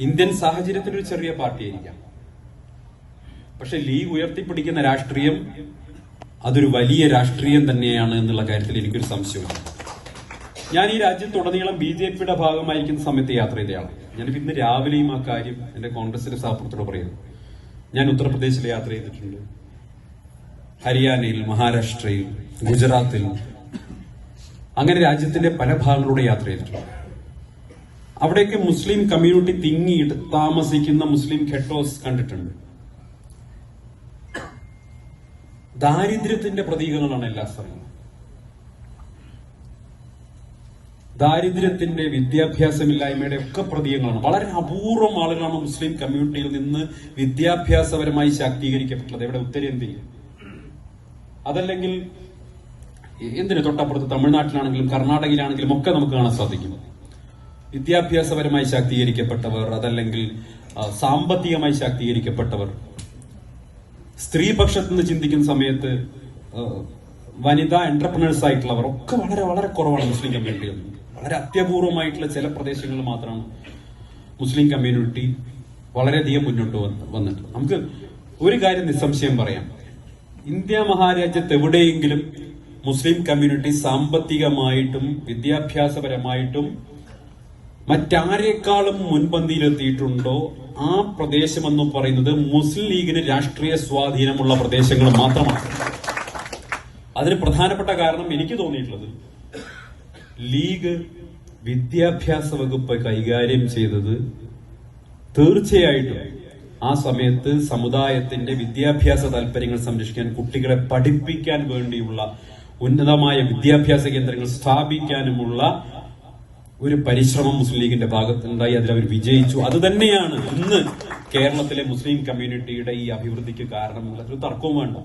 Indian സാഹചര്യത്തിൽ ഒരു ചെറിയ പാർട്ടിയായിരിക്കാം. പക്ഷെ ലീഗ് ഉയർത്തിപ്പിടിക്കുന്ന രാഷ്ട്രീയം അതൊരു വലിയ രാഷ്ട്രീയം തന്നെയാണ് എന്നുള്ള കാര്യത്തിൽ എനിക്കൊരു സംശയമില്ല ഞാൻ ഈ രാജ്യത്തുടനീളം ബി ജെ പിയുടെ ഭാഗമായിരിക്കുന്ന സമയത്ത് യാത്ര ചെയ്തയാളാണ്. ഞാനിപ്പോ ഇന്ന് രാവിലെയും ആ കാര്യം എന്റെ കോൺഗ്രസിന്റെ സഹപ്രത്തോട് പറയുന്നു. ഞാൻ ഉത്തർപ്രദേശിൽ യാത്ര ചെയ്തിട്ടുണ്ട്. ഹരിയാനയിൽ മഹാരാഷ്ട്രയിൽ ഗുജറാത്തിൽ. അങ്ങനെ രാജ്യത്തിന്റെ പല ഭാഗങ്ങളിലൂടെ യാത്ര ചെയ്തിട്ടുണ്ട്. അവിടെയൊക്കെ മുസ്ലിം കമ്മ്യൂണിറ്റി തിങ്ങിയിട്ട് താമസിക്കുന്ന മുസ്ലിം ഖെട്ടോസ് കണ്ടിട്ടുണ്ട്. ദാരിദ്ര്യത്തിന്റെ പ്രതീകങ്ങളാണ് എല്ലാ സ്ഥലങ്ങളും. ദാരിദ്ര്യത്തിന്റെ വിദ്യാഭ്യാസമില്ലായ്മയുടെ ഒക്കെ പ്രതീകങ്ങളാണ്. വളരെ അപൂർവം ആളുകളാണ് മുസ്ലിം കമ്മ്യൂണിറ്റിയിൽ നിന്ന് വിദ്യാഭ്യാസപരമായി ശാക്തീകരിക്കപ്പെട്ടത് ഇവിടെ ഉത്തരേന്ത്യയിൽ അതല്ലെങ്കിൽ എന്തിന്? തൊട്ടപ്പുറത്ത് തമിഴ്നാട്ടിലാണെങ്കിലും കർണാടകയിലാണെങ്കിലും ഒക്കെ നമുക്ക് കാണാൻ സാധിക്കും. വിദ്യാഭ്യാസപരമായി ശാക്തീകരിക്കപ്പെട്ടവർ അതല്ലെങ്കിൽ സാമ്പത്തികമായി ശാക്തീകരിക്കപ്പെട്ടവർ. സ്ത്രീപക്ഷത്ത് നിന്ന് ചിന്തിക്കുന്ന സമയത്ത് വനിതാ എന്റർപ്രണേഴ്സ് ആയിട്ടുള്ളവർ ഒക്കെ വളരെ വളരെ കുറവാണ് മുസ്ലിം കമ്മ്യൂണിറ്റിയിൽ വളരെ അത്യപൂർവമായിട്ടുള്ള ചില പ്രദേശങ്ങളിൽ മാത്രമാണ് മുസ്ലിം കമ്മ്യൂണിറ്റി വളരെയധികം മുന്നോട്ട് വന്ന് വന്നിട്ട് നമുക്ക് ഒരു കാര്യം നിസ്സംശയം പറയാം. ഇന്ത്യ മഹാരാജ്യത്ത് എവിടെയെങ്കിലും മുസ്ലിം കമ്മ്യൂണിറ്റി സാമ്പത്തികമായിട്ടും വിദ്യാഭ്യാസപരമായിട്ടും മറ്റാരേക്കാളും മുൻപന്തിയിലെത്തിയിട്ടുണ്ടോ ആ പ്രദേശം എന്ന് പറയുന്നത് മുസ്ലിം ലീഗിന് രാഷ്ട്രീയ സ്വാധീനമുള്ള പ്രദേശങ്ങൾ മാത്രമാണ്. അതിന് പ്രധാനപ്പെട്ട കാരണം എനിക്ക് തോന്നിയിട്ടുള്ളത് ലീഗ് വിദ്യാഭ്യാസ വകുപ്പ് കൈകാര്യം ചെയ്തത് തീർച്ചയായിട്ടും ആ സമയത്ത് സമുദായത്തിന്റെ വിദ്യാഭ്യാസ താല്പര്യങ്ങൾ സംരക്ഷിക്കാൻ കുട്ടികളെ പഠിപ്പിക്കാൻ വേണ്ടിയുള്ള ഉന്നതമായ വിദ്യാഭ്യാസ കേന്ദ്രങ്ങൾ സ്ഥാപിക്കാനുമുള്ള ഒരു പരിശ്രമം മുസ്ലിം ലീഗിന്റെ ഭാഗത്തുണ്ടായി അതിൽ അവർ വിജയിച്ചു. അത് തന്നെയാണ് ഇന്ന് കേരളത്തിലെ മുസ്ലിം കമ്മ്യൂണിറ്റിയുടെ ഈ അഭിവൃദ്ധിക്ക് കാരണമുള്ള ഒരു തർക്കവും വേണ്ട.